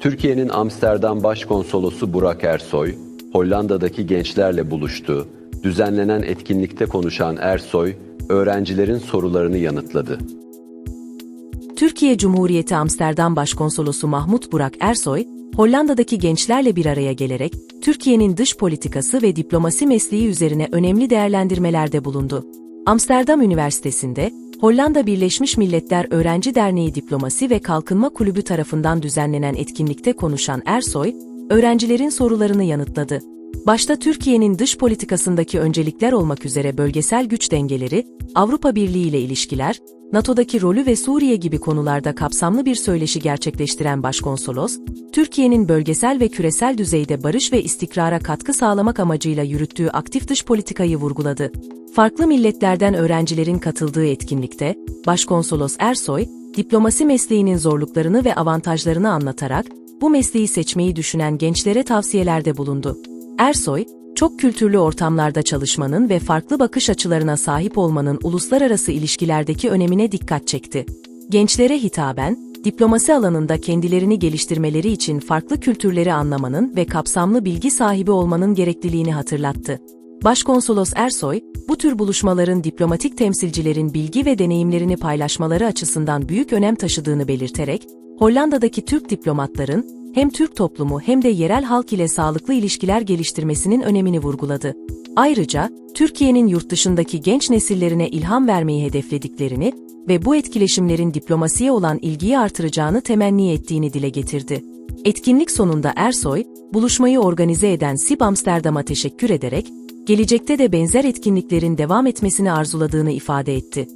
Türkiye'nin Amsterdam Başkonsolosu Burak Ersoy, Hollanda'daki gençlerle buluştu. Düzenlenen etkinlikte konuşan Ersoy, öğrencilerin sorularını yanıtladı. Türkiye Cumhuriyeti Amsterdam Başkonsolosu Mahmut Burak Ersoy, Hollanda'daki gençlerle bir araya gelerek Türkiye'nin dış politikası ve diplomasi mesleği üzerine önemli değerlendirmelerde bulundu. Amsterdam Üniversitesi'nde Hollanda Birleşmiş Milletler Öğrenci Derneği Diplomasi ve Kalkınma Kulübü tarafından düzenlenen etkinlikte konuşan Ersoy, öğrencilerin sorularını yanıtladı. Başta Türkiye'nin dış politikasındaki öncelikler olmak üzere bölgesel güç dengeleri, Avrupa Birliği ile ilişkiler, NATO'daki rolü ve Suriye gibi konularda kapsamlı bir söyleşi gerçekleştiren Başkonsolos, Türkiye'nin bölgesel ve küresel düzeyde barış ve istikrara katkı sağlamak amacıyla yürüttüğü aktif dış politikayı vurguladı. Farklı milletlerden öğrencilerin katıldığı etkinlikte, Başkonsolos Ersoy, diplomasi mesleğinin zorluklarını ve avantajlarını anlatarak, bu mesleği seçmeyi düşünen gençlere tavsiyelerde bulundu. Ersoy, çok kültürlü ortamlarda çalışmanın ve farklı bakış açılarına sahip olmanın uluslararası ilişkilerdeki önemine dikkat çekti. Gençlere hitaben, diplomasi alanında kendilerini geliştirmeleri için farklı kültürleri anlamanın ve kapsamlı bilgi sahibi olmanın gerekliliğini hatırlattı. Başkonsolos Ersoy, bu tür buluşmaların diplomatik temsilcilerin bilgi ve deneyimlerini paylaşmaları açısından büyük önem taşıdığını belirterek, Hollanda'daki Türk diplomatların hem Türk toplumu hem de yerel halk ile sağlıklı ilişkiler geliştirmesinin önemini vurguladı. Ayrıca, Türkiye'nin yurt dışındaki genç nesillerine ilham vermeyi hedeflediklerini ve bu etkileşimlerin diplomasiye olan ilgiyi artıracağını temenni ettiğini dile getirdi. Etkinlik sonunda Ersoy, buluşmayı organize eden SİB Amsterdam'a teşekkür ederek, gelecekte de benzer etkinliklerin devam etmesini arzuladığını ifade etti.